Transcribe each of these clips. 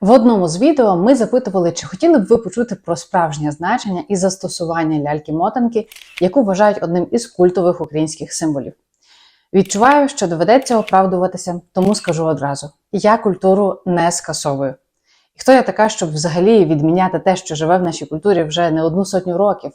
В одному з відео ми запитували, чи хотіли б ви почути про справжнє значення і застосування ляльки-мотанки, яку вважають одним із культових українських символів. Відчуваю, що доведеться оправдуватися, тому скажу одразу: я культуру не скасовую. І хто я така, щоб взагалі відміняти те, що живе в нашій культурі вже не одну сотню років?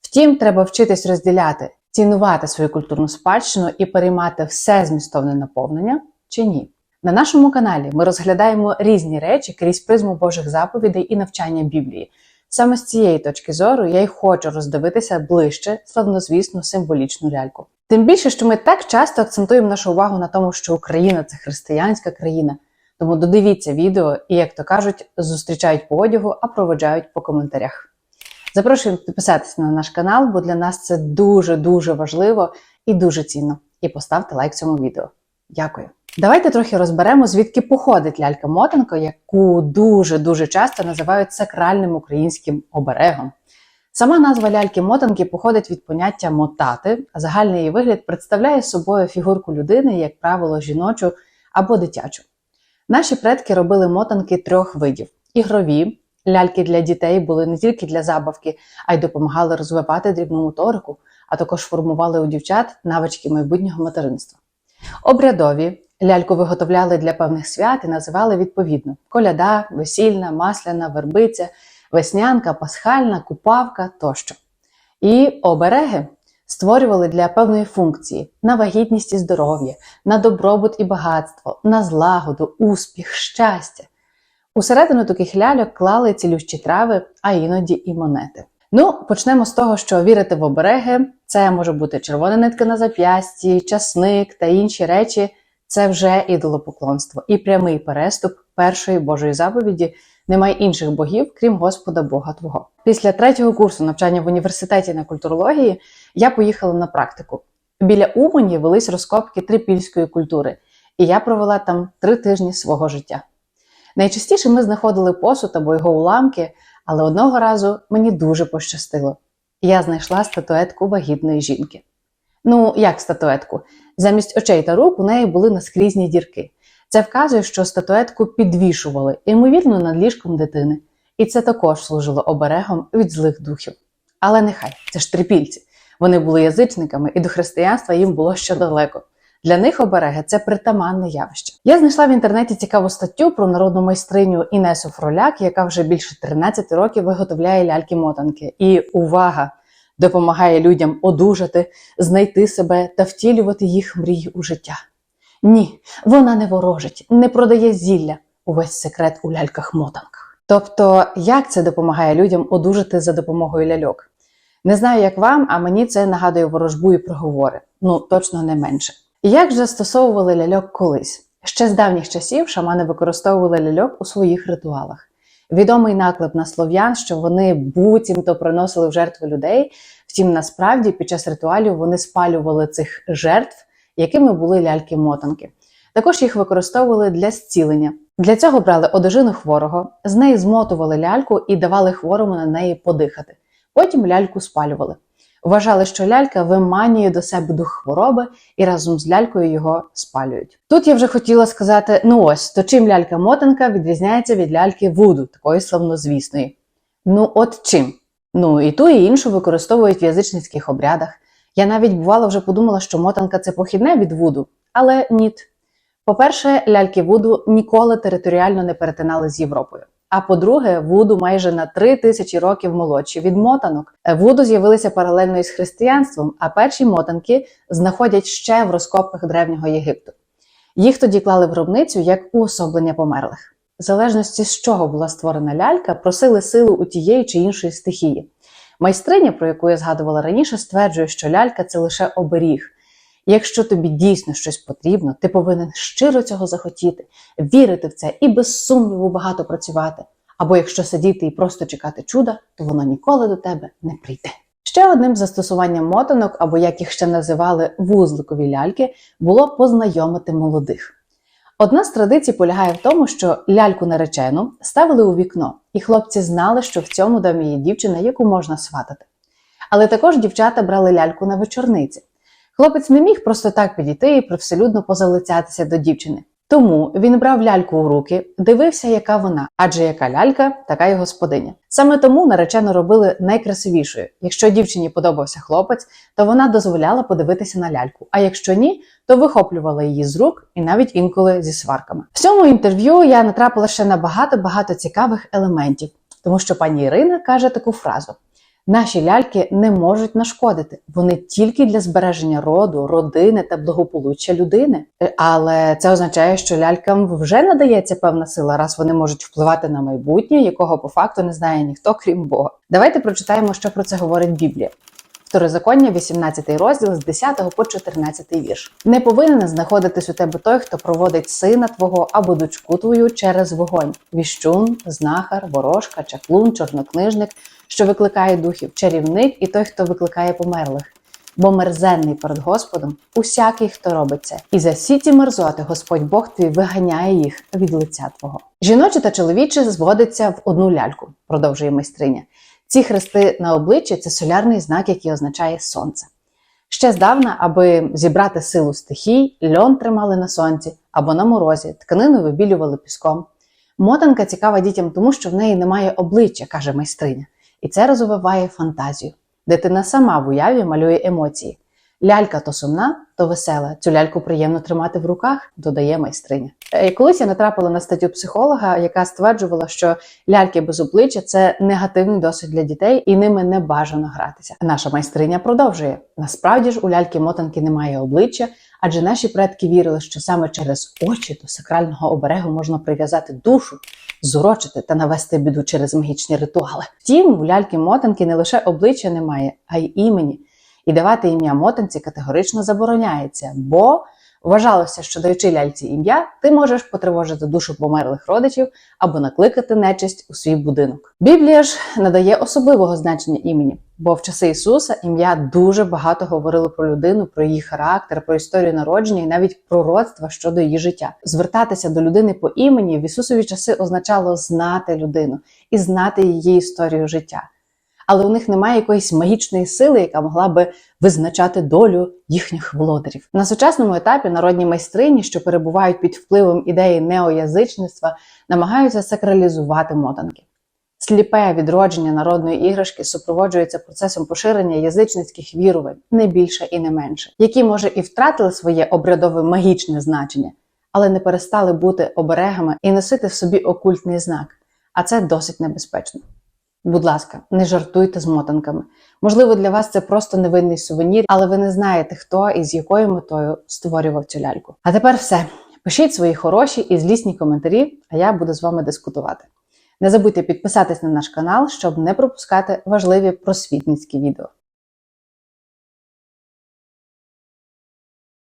Втім, треба вчитись розділяти, цінувати свою культурну спадщину і переймати все змістовне наповнення чи ні. На нашому каналі ми розглядаємо різні речі крізь призму Божих заповідей і навчання Біблії. Саме з цієї точки зору я й хочу роздивитися ближче славнозвісну символічну ляльку. Тим більше, що ми так часто акцентуємо нашу увагу на тому, що Україна це християнська країна. Тому додивіться відео і, як то кажуть, зустрічають по одягу, а проведжають по коментарях. Запрошую підписатися на наш канал, бо для нас це дуже-дуже важливо і дуже цінно. І поставте лайк цьому відео. Дякую. Давайте трохи розберемо, звідки походить лялька-мотанка, яку дуже-дуже часто називають сакральним українським оберегом. Сама назва ляльки-мотанки походить від поняття мотати, а загальний її вигляд представляє собою фігурку людини, як правило, жіночу або дитячу. Наші предки робили мотанки трьох видів: ігрові. Ляльки для дітей були не тільки для забавки, а й допомагали розвивати дрібну моторику, а також формували у дівчат навички майбутнього материнства. Обрядові ляльку виготовляли для певних свят і називали відповідно: коляда, весільна, масляна, вербиця, веснянка, пасхальна, купавка тощо. І обереги створювали для певної функції на вагітність і здоров'я, на добробут і багатство, на злагоду, успіх, щастя. Усередину таких ляльок клали цілющі трави, а іноді і монети. Ну, почнемо з того, що вірити в обереги це може бути червона нитка на зап'ясті, часник та інші речі. Це вже ідолопоклонство і прямий переступ першої Божої заповіді. Немає інших богів, крім Господа Бога Твого. Після третього курсу навчання в університеті на культурології я поїхала на практику. Біля Умані велись розкопки трипільської культури, і я провела там три тижні свого життя. Найчастіше ми знаходили посуд або його уламки, але одного разу мені дуже пощастило. Я знайшла статуетку вагітної жінки. Ну, як статуетку? Замість очей та рук у неї були наскрізні дірки. Це вказує, що статуетку підвішували, ймовірно, над ліжком дитини. І це також служило оберегом від злих духів. Але нехай, це ж трипільці. Вони були язичниками, і до християнства їм було ще далеко. Для них обереги це притаманне явище. Я знайшла в інтернеті цікаву статтю про народну майстриню Інесу Фроляк, яка вже більше 13 років виготовляє ляльки-мотанки. І увага! Допомагає людям одужати, знайти себе та втілювати їх мрії у життя. Ні, вона не ворожить, не продає зілля. Увесь секрет у ляльках-мотанках. Тобто, як це допомагає людям одужати за допомогою ляльок? Не знаю, як вам, а мені це нагадує ворожбу і проговори. Ну, точно не менше. Як же застосовували ляльок колись? Ще з давніх часів шамани використовували ляльок у своїх ритуалах. Відомий наклеп на слов'ян, що вони буцімто приносили в жертву людей. Втім, насправді під час ритуалів вони спалювали цих жертв, якими були ляльки-мотанки. Також їх використовували для зцілення. Для цього брали одежину хворого, з неї змотували ляльку і давали хворому на неї подихати. Потім ляльку спалювали. Вважали, що лялька виманює до себе дух хвороби і разом з лялькою його спалюють. Тут я вже хотіла сказати: ну ось то чим лялька-мотанка відрізняється від ляльки Вуду, такої славнозвісної. Ну, от чим? Ну і ту, і іншу використовують в язичницьких обрядах. Я навіть бувало вже подумала, що мотанка це похідне від Вуду, але ні. По-перше, ляльки Вуду ніколи територіально не перетинали з Європою. А по-друге, Вуду майже на три тисячі років молодші від мотанок. Вуду з'явилися паралельно із християнством, а перші мотанки знаходять ще в розкопках древнього Єгипту. Їх тоді клали в гробницю як уособлення померлих. В залежності з чого була створена лялька, просили силу у тієї чи іншої стихії. Майстриня, про яку я згадувала раніше, стверджує, що лялька це лише оберіг. Якщо тобі дійсно щось потрібно, ти повинен щиро цього захотіти, вірити в це і без сумніву багато працювати. Або якщо сидіти і просто чекати чуда, то воно ніколи до тебе не прийде. Ще одним застосуванням мотанок, або як їх ще називали вузликові ляльки, було познайомити молодих. Одна з традицій полягає в тому, що ляльку наречену ставили у вікно, і хлопці знали, що в цьому домі є дівчина, яку можна сватати. Але також дівчата брали ляльку на вечорниці. Хлопець не міг просто так підійти і привселюдно позалицятися до дівчини. Тому він брав ляльку у руки, дивився, яка вона, адже яка лялька, така й господиня. Саме тому наречену робили найкрасивішою. Якщо дівчині подобався хлопець, то вона дозволяла подивитися на ляльку. А якщо ні, то вихоплювала її з рук і навіть інколи зі сварками. В цьому інтерв'ю я натрапила ще на багато багато цікавих елементів, тому що пані Ірина каже таку фразу. Наші ляльки не можуть нашкодити, вони тільки для збереження роду, родини та благополуччя людини. Е, Але це означає, що лялькам вже надається певна сила, раз вони можуть впливати на майбутнє, якого по факту не знає ніхто, крім Бога. Давайте прочитаємо, що про це говорить Біблія. Второзаконня, 18 розділ з 10 по 14 вірш. Не повинен знаходитись у тебе той, хто проводить сина твого або дочку твою через вогонь: віщун, знахар, ворожка, чаклун, чорнокнижник, що викликає духів, чарівник і той, хто викликає померлих. Бо мерзенний перед Господом усякий, хто робить це. І за всі ці мерзоти Господь Бог твій виганяє їх від лиця твого. Жіноче та чоловіче зводиться в одну ляльку, продовжує майстриня. Ці хрести на обличчі це солярний знак, який означає сонце. Ще здавна, аби зібрати силу стихій, льон тримали на сонці або на морозі, тканину вибілювали піском. Мотанка цікава дітям тому, що в неї немає обличчя, каже майстриня, і це розвиває фантазію. Дитина сама в уяві малює емоції. Лялька то сумна, то весела. Цю ляльку приємно тримати в руках, додає майстриня. Е, Колись я натрапила на статтю психолога, яка стверджувала, що ляльки без обличчя це негативний досвід для дітей, і ними не бажано гратися. Наша майстриня продовжує: насправді ж у ляльки мотанки немає обличчя, адже наші предки вірили, що саме через очі до сакрального оберегу можна прив'язати душу, зурочити та навести біду через магічні ритуали. Втім, у ляльки мотанки не лише обличчя немає, а й імені. І давати ім'я мотанці категорично забороняється, бо вважалося, що даючи ляльці ім'я, ти можеш потривожити душу померлих родичів або накликати нечисть у свій будинок. Біблія ж надає особливого значення імені, бо в часи Ісуса ім'я дуже багато говорило про людину, про її характер, про історію народження і навіть пророцтва щодо її життя. Звертатися до людини по імені в Ісусові часи означало знати людину і знати її історію життя але у них немає якоїсь магічної сили, яка могла би визначати долю їхніх володарів. На сучасному етапі народні майстрині, що перебувають під впливом ідеї неоязичництва, намагаються сакралізувати мотанки. Сліпе відродження народної іграшки супроводжується процесом поширення язичницьких вірувань, не більше і не менше, які може і втратили своє обрядове магічне значення, але не перестали бути оберегами і носити в собі окультний знак. А це досить небезпечно. Будь ласка, не жартуйте з мотанками. Можливо, для вас це просто невинний сувенір, але ви не знаєте, хто і з якою метою створював цю ляльку. А тепер все. Пишіть свої хороші і злісні коментарі, а я буду з вами дискутувати. Не забудьте підписатись на наш канал, щоб не пропускати важливі просвітницькі відео.